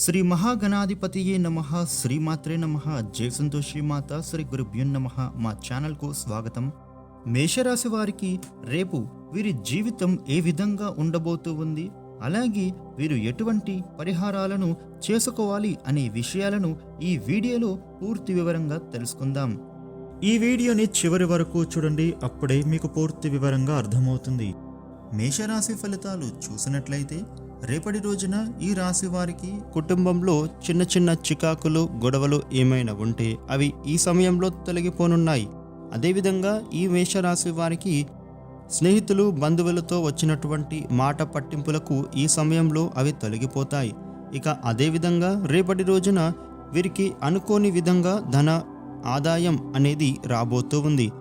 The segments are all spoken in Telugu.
శ్రీ మహాగణాధిపతియే నమ శ్రీమాత్రే నమ జయ సంతోషి మాత శ్రీ గురుభ్యో నమ. మా ఛానల్కు స్వాగతం. మేషరాశి వారికి రేపు వీరి జీవితం ఏ విధంగా ఉండబోతూ ఉంది అలాగే వీరు ఎటువంటి పరిహారాలను చేసుకోవాలి అనే విషయాలను ఈ వీడియోలో పూర్తి వివరంగా తెలుసుకుందాం. ఈ వీడియోని చివరి వరకు చూడండి అప్పుడే మీకు పూర్తి వివరంగా అర్థమవుతుంది. మేషరాశి ఫలితాలు చూసినట్లయితే రేపటి రోజున ఈ రాశి వారికి కుటుంబంలో చిన్న చిన్న చికాకులు గొడవలు ఏమైనా ఉంటే అవి ఈ సమయంలో తొలగిపోనున్నాయి. అదేవిధంగా ఈ మేషరాశి వారికి స్నేహితులు బంధువులతో వచ్చినటువంటి మాట పట్టింపులకు ఈ సమయంలో అవి తొలగిపోతాయి. ఇక అదేవిధంగా రేపటి రోజున వీరికి అనుకోని విధంగా ధన ఆదాయం అనేది రాబోతూ ఉంది.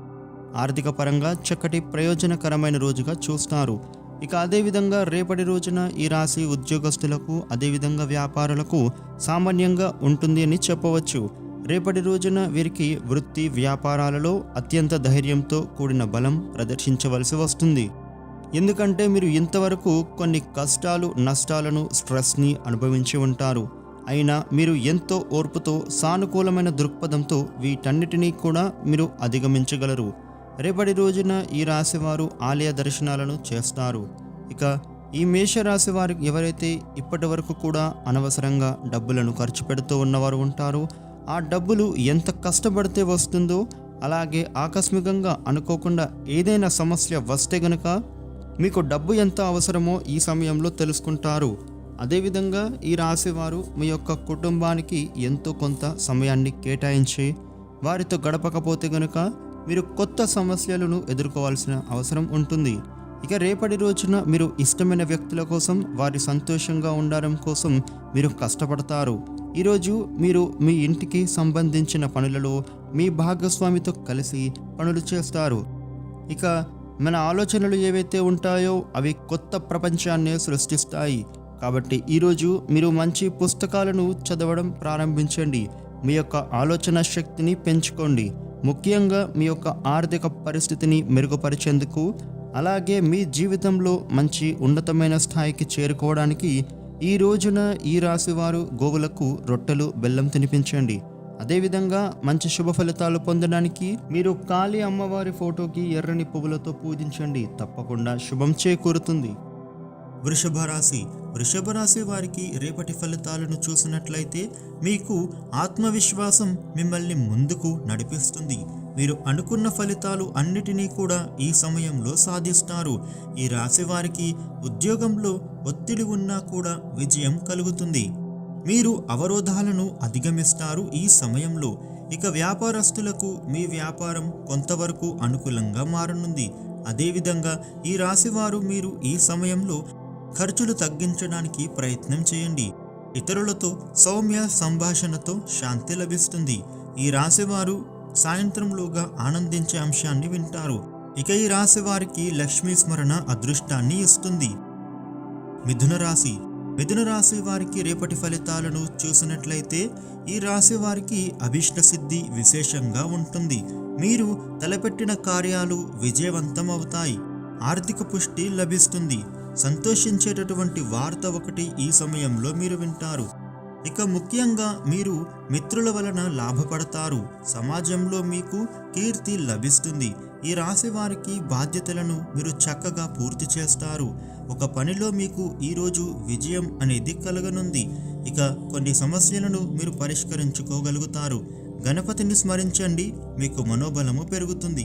ఆర్థిక పరంగా చక్కటి ప్రయోజనకరమైన రోజుగా చూస్తారు. ఇక అదేవిధంగా రేపటి రోజున ఈ రాశి ఉద్యోగస్తులకు అదేవిధంగా వ్యాపారులకు సామాన్యంగా ఉంటుంది అని చెప్పవచ్చు. రేపటి రోజున వీరికి వృత్తి వ్యాపారాలలో అత్యంత ధైర్యంతో కూడిన బలం ప్రదర్శించవలసి వస్తుంది. ఎందుకంటే మీరు ఇంతవరకు కొన్ని కష్టాలు నష్టాలను స్ట్రెస్ని అనుభవించి ఉంటారు. అయినా మీరు ఎంతో ఓర్పుతో సానుకూలమైన దృక్పథంతో వీటన్నిటినీ కూడా మీరు అధిగమించగలరు. రేపటి రోజున ఈ రాశివారు ఆలయ దర్శనాలను చేస్తారు. ఇక ఈ మేషరాశి వారు ఎవరైతే ఇప్పటి వరకు కూడా అనవసరంగా డబ్బులను ఖర్చు పెడుతూ ఉన్నవారు ఉంటారో ఆ డబ్బులు ఎంత కష్టపడితే వస్తుందో అలాగే ఆకస్మికంగా అనుకోకుండా ఏదైనా సమస్య వస్తే గనుక మీకు డబ్బు ఎంత అవసరమో ఈ సమయంలో తెలుసుకుంటారు. అదేవిధంగా ఈ రాశివారు మీ యొక్క కుటుంబానికి ఎంతో కొంత సమయాన్ని కేటాయించి వారితో గడపకపోతే గనుక మీరు కొత్త సమస్యలను ఎదుర్కోవాల్సిన అవసరం ఉంటుంది. ఇక రేపటి రోజున మీరు ఇష్టమైన వ్యక్తుల కోసం వారి సంతోషంగా ఉండడం కోసం మీరు కష్టపడతారు. ఈరోజు మీరు మీ ఇంటికి సంబంధించిన పనులలో మీ భాగస్వామితో కలిసి పనులు చేస్తారు. ఇక మన ఆలోచనలు ఏవైతే ఉంటాయో అవి కొత్త ప్రపంచాన్ని సృష్టిస్తాయి. కాబట్టి ఈరోజు మీరు మంచి పుస్తకాలను చదవడం ప్రారంభించండి. మీ యొక్క ఆలోచన శక్తిని పెంచుకోండి. ముఖ్యంగా మీ యొక్క ఆర్థిక పరిస్థితిని మెరుగుపరిచేందుకు అలాగే మీ జీవితంలో మంచి ఉన్నతమైన స్థాయికి చేరుకోవడానికి ఈ రోజున ఈ రాశి వారు గోవులకు రొట్టెలు బెల్లం తినిపించండి. అదేవిధంగా మంచి శుభ ఫలితాలు పొందడానికి మీరు కాళీ అమ్మవారి ఫోటోకి ఎర్రని పువ్వులతో పూజించండి. తప్పకుండా శుభం చేకూరుతుంది. వృషభ రాశి వృషభ రాశి వారికి రేపటి ఫలితాలను చూసినట్లయితే మీకు ఆత్మవిశ్వాసం మిమ్మల్ని ముందుకు నడిపిస్తుంది. మీరు అనుకున్న ఫలితాలు అన్నిటినీ కూడా ఈ సమయంలో సాధిస్తారు. ఈ రాశి వారికి ఉద్యోగంలో ఒత్తిడి ఉన్నా కూడా విజయం కలుగుతుంది. మీరు అవరోధాలను అధిగమిస్తారు ఈ సమయంలో. ఇక వ్యాపారస్తులకు మీ వ్యాపారం కొంతవరకు అనుకూలంగా మారనుంది. అదేవిధంగా ఈ రాశివారు మీరు ఈ సమయంలో ఖర్చులు తగ్గించడానికి ప్రయత్నం చేయండి. ఇతరులతో సౌమ్య సంభాషణతో శాంతి లభిస్తుంది. ఈ రాశివారు సాయంత్రంలోగా ఆనందించే అంశాన్ని వింటారు. ఇక ఈ రాశి వారికి లక్ష్మీ స్మరణ అదృష్టాన్ని ఇస్తుంది. మిథున రాశి. మిథున రాశి వారికి రేపటి ఫలితాలను చూసినట్లయితే ఈ రాశి వారికి అభిష్ట సిద్ధి విశేషంగా ఉంటుంది. మీరు తలపెట్టిన కార్యాలు విజయవంతం అవుతాయి ఆర్థిక పుష్టి లభిస్తుంది. సంతోషించేటటువంటి వార్త ఒకటి ఈ సమయంలో మీరు వింటారు. ఇక ముఖ్యంగా మీరు మిత్రుల వలన లాభపడతారు. సమాజంలో మీకు కీర్తి లభిస్తుంది. ఈ రాశి వారికి బాధ్యతలను మీరు చక్కగా పూర్తి చేస్తారు. ఒక పనిలో మీకు ఈరోజు విజయం అనేది కలగనుంది. ఇక కొన్ని సమస్యలను మీరు పరిష్కరించుకోగలుగుతారు. గణపతిని స్మరించండి. మీకు మనోబలము పెరుగుతుంది.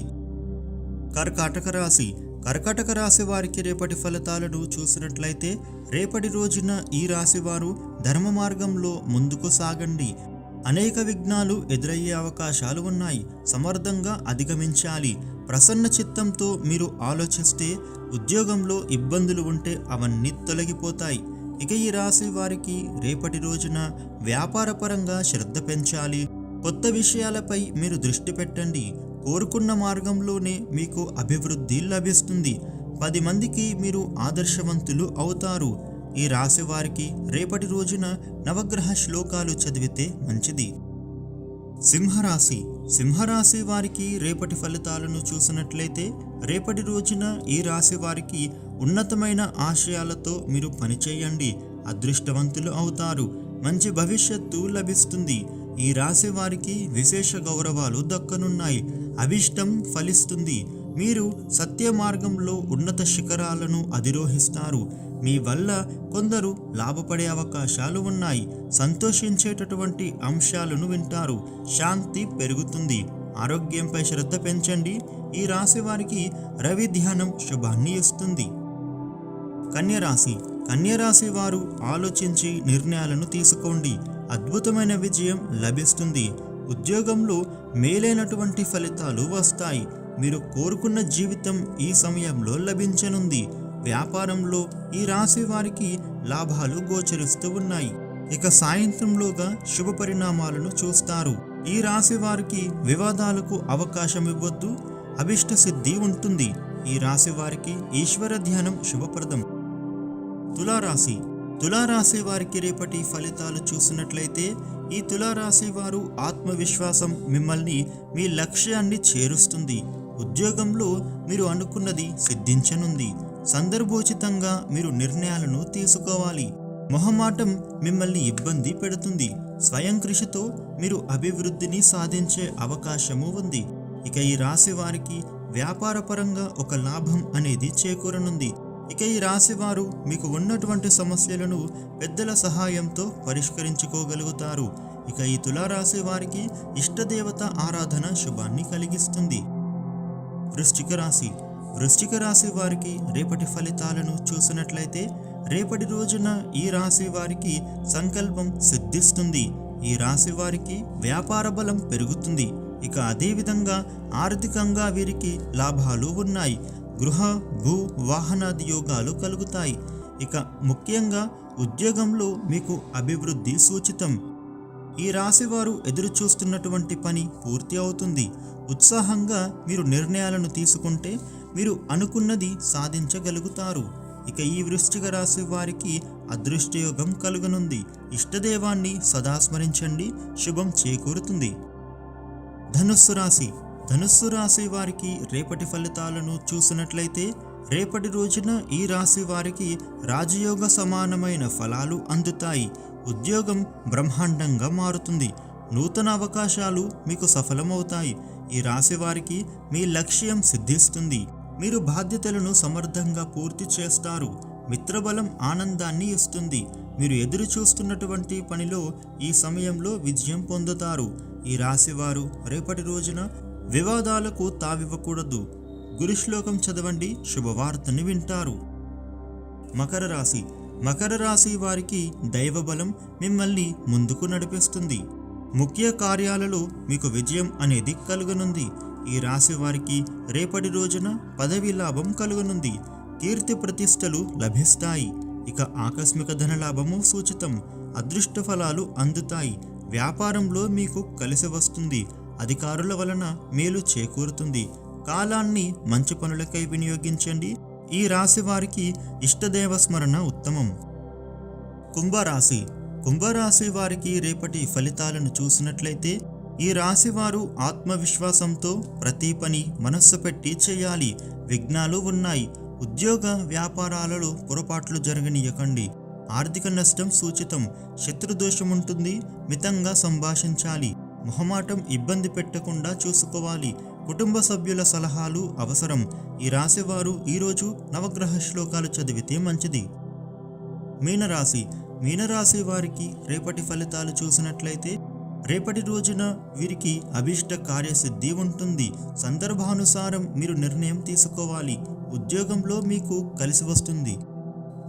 కర్కాటక రాశి కర్కాటక రాశి వారికి రేపటి ఫలితాలను చూసినట్లయితే రేపటి రోజున ఈ రాశి వారు ధర్మ మార్గంలో ముందుకు సాగండి. అనేక విఘ్నాలు ఎదురయ్యే అవకాశాలు ఉన్నాయి. సమర్థంగా అధిగమించాలి. ప్రసన్న చిత్తంతో మీరు ఆలోచిస్తే ఉద్యోగంలో ఇబ్బందులు ఉంటే అవన్నీ తొలగిపోతాయి. ఇక ఈ రాశి వారికి రేపటి రోజున వ్యాపారపరంగా శ్రద్ధ పెంచాలి. కొత్త విషయాలపై మీరు దృష్టి పెట్టండి. కోరుకున్న మార్గంలోనే మీకు అభివృద్ధి లభిస్తుంది. పది మందికి మీరు ఆదర్శవంతులు అవుతారు. ఈ రాశి వారికి రేపటి రోజున నవగ్రహ శ్లోకాలు చదివితే మంచిది. సింహరాశి. సింహరాశి వారికి రేపటి ఫలితాలను చూసినట్లయితే రేపటి రోజున ఈ రాశి వారికి ఉన్నతమైన ఆశయాలతో మీరు పనిచేయండి. అదృష్టవంతులు అవుతారు. మంచి భవిష్యత్తు లభిస్తుంది. ఈ రాశి వారికి విశేష గౌరవాలు దక్కనున్నాయి. అభిష్టం ఫలిస్తుంది. మీరు సత్య మార్గంలో ఉన్నత శిఖరాలను అధిరోహిస్తారు. మీ వల్ల కొందరు లాభపడే అవకాశాలు ఉన్నాయి. సంతోషించేటటువంటి అంశాలను వింటారు. శాంతి పెరుగుతుంది. ఆరోగ్యంపై శ్రద్ధ పెంచండి. ఈ రాశి వారికి రవి ధ్యానం శుభాన్ని ఇస్తుంది. కన్యరాశి. కన్యరాశి వారు ఆలోచించి నిర్ణయాలను తీసుకోండి. అద్భుతమైన విజయం లభిస్తుంది. ఉద్యోగంలో మేలైనటువంటి ఫలితాలు వస్తాయి. మీరు కోరుకున్న జీవితం ఈ సమయంలో లభించనుంది. వ్యాపారంలో ఈ రాశి వారికి లాభాలు గోచరిస్తూ ఉన్నాయి. ఇక సాయంత్రంలోగా శుభ పరిణామాలను చూస్తారు. ఈ రాశి వారికి వివాదాలకు అవకాశం ఇవ్వద్దు. అభిష్ట సిద్ధి ఉంటుంది. ఈ రాశి వారికి ఈశ్వర ధ్యానం శుభప్రదం. తులారాశి. తులారాశి వారికి రేపటి ఫలితాలు చూసినట్లయితే ఈ తులారాశి వారు ఆత్మవిశ్వాసం మిమ్మల్ని మీ లక్ష్యాన్ని చేరుస్తుంది. ఉద్యోగంలో మీరు అనుకున్నది సిద్ధించనుంది. సందర్భోచితంగా మీరు నిర్ణయాలను తీసుకోవాలి. మొహమాటం మిమ్మల్ని ఇబ్బంది పెడుతుంది. స్వయం కృషితో మీరు అభివృద్ధిని సాధించే అవకాశము ఉంది. ఇక ఈ రాశి వారికి వ్యాపారపరంగా ఒక లాభం అనేది చేకూరనుంది. ఇక ఈ రాశివారు మీకు ఉన్నటువంటి సమస్యలను పెద్దల సహాయంతో పరిష్కరించుకోగలుగుతారు. ఇక ఈ తులారాశి వారికి ఇష్టదేవత ఆరాధన శుభాన్ని కలిగిస్తుంది. వృశ్చిక రాశి. వృశ్చిక రాశి వారికి రేపటి ఫలితాలను చూసినట్లయితే రేపటి రోజున ఈ రాశి వారికి సంకల్పం సిద్ధిస్తుంది. ఈ రాశి వారికి వ్యాపార బలం పెరుగుతుంది. ఇక అదేవిధంగా ఆర్థికంగా వీరికి లాభాలు ఉన్నాయి. గృహ భూ వాహనాది యోగాలు కలుగుతాయి. ఇక ముఖ్యంగా ఉద్యోగంలో మీకు అభివృద్ధి సూచితం. ఈ రాశివారు ఎదురు చూస్తున్నటువంటి పని పూర్తి అవుతుంది. ఉత్సాహంగా మీరు నిర్ణయాలను తీసుకుంటే మీరు అనుకున్నది సాధించగలుగుతారు. ఇక ఈ వృశ్చిక రాశి వారికి అదృష్టయోగం కలుగనుంది. ఇష్టదేవాన్ని సదా స్మరించండి. శుభం చేకూరుతుంది. ధనుస్సు రాశి ధనుస్సు రాశి వారికి రేపటి ఫలితాలను చూసినట్లయితే రేపటి రోజున ఈ రాశి వారికి రాజయోగ సమానమైన ఫలాలు అందుతాయి. ఉద్యోగం బ్రహ్మాండంగా మారుతుంది. నూతన అవకాశాలు మీకు సఫలమవుతాయి. ఈ రాశి వారికి మీ లక్ష్యం సిద్ధిస్తుంది. మీరు బాధ్యతలను సమర్థంగా పూర్తి చేస్తారు. మిత్రబలం ఆనందాన్ని ఇస్తుంది. మీరు ఎదురు చూస్తున్నటువంటి పనిలో ఈ సమయంలో విజయం పొందుతారు. ఈ రాశివారు రేపటి రోజున వివాదాలకు తావివ్వకూడదు. గురుశ్లోకం చదవండి శుభవార్తని వింటారు. మకర రాశి. మకర రాశి వారికి దైవబలం మిమ్మల్ని ముందుకు నడిపిస్తుంది. ముఖ్య కార్యాలలో మీకు విజయం అనేది కలుగనుంది. ఈ రాశి వారికి రేపటి రోజున పదవి లాభం కలుగనుంది. కీర్తి ప్రతిష్టలు లభిస్తాయి. ఇక ఆకస్మిక ధనలాభము సూచితం. అదృష్ట ఫలాలు అందుతాయి. వ్యాపారంలో మీకు కలిసి వస్తుంది. అధికారుల వలన మేలు చేకూరుతుంది. కాలాన్ని మంచి పనులకై వినియోగించండి. ఈ రాశి వారికి ఇష్టదేవ స్మరణ ఉత్తమం. కుంభరాశి. కుంభరాశి వారికి రేపటి ఫలితాలను చూసినట్లయితే ఈ రాశి వారు ఆత్మవిశ్వాసంతో ప్రతి పని మనస్సు పెట్టి చేయాలి. విఘ్నాలు ఉన్నాయి. ఉద్యోగ వ్యాపారాలలో పొరపాట్లు జరగనీయకండి. ఆర్థిక నష్టం సూచితం. శత్రుదోషం ఉంటుంది. మితంగా సంభాషించాలి. మొహమాటం ఇబ్బంది పెట్టకుండా చూసుకోవాలి. కుటుంబ సభ్యుల సలహాలు అవసరం. ఈ రాశివారు ఈరోజు నవగ్రహ శ్లోకాలు చదివితే మంచిది. మీనరాశి. మీనరాశి వారికి రేపటి ఫలితాలు చూసినట్లయితే రేపటి రోజున వీరికి అభిష్ట కార్యసిద్ధి ఉంటుంది. సందర్భానుసారం మీరు నిర్ణయం తీసుకోవాలి. ఉద్యోగంలో మీకు కలిసి వస్తుంది.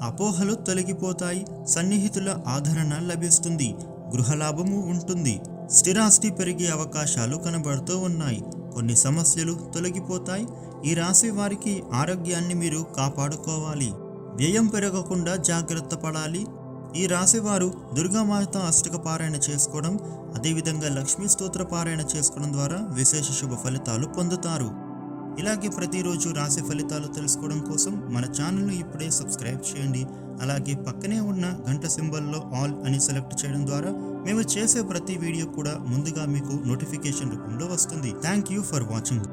అపోహలు తొలగిపోతాయి. సన్నిహితుల ఆదరణ లభిస్తుంది. గృహలాభము ఉంటుంది. స్థిరాస్తి పెరిగే అవకాశాలు కనబడుతూ ఉన్నాయి. కొన్ని సమస్యలు తొలగిపోతాయి. ఈ రాశి వారికి ఆరోగ్యాన్ని మీరు కాపాడుకోవాలి. వ్యయం పెరగకుండా జాగ్రత్త పడాలి. ఈ రాశివారు దుర్గామాత అష్టక పారాయణ చేసుకోవడం అదేవిధంగా లక్ష్మీ స్తోత్ర పారాయణ చేసుకోవడం ద్వారా విశేష శుభ ఫలితాలు పొందుతారు. ఇలాగే ప్రతిరోజు రాశి ఫలితాలు తెలుసుకోవడం కోసం మన ఛానల్ను ఇప్పుడే సబ్స్క్రైబ్ చేయండి. అలాగే పక్కనే ఉన్న గంట సింబల్లో ఆల్ అని సెలెక్ట్ చేయడం ద్వారా మేము చేసే ప్రతి వీడియో కూడా ముందుగా మీకు నోటిఫికేషన్ రూపంలో వస్తుంది. Thank you for watching.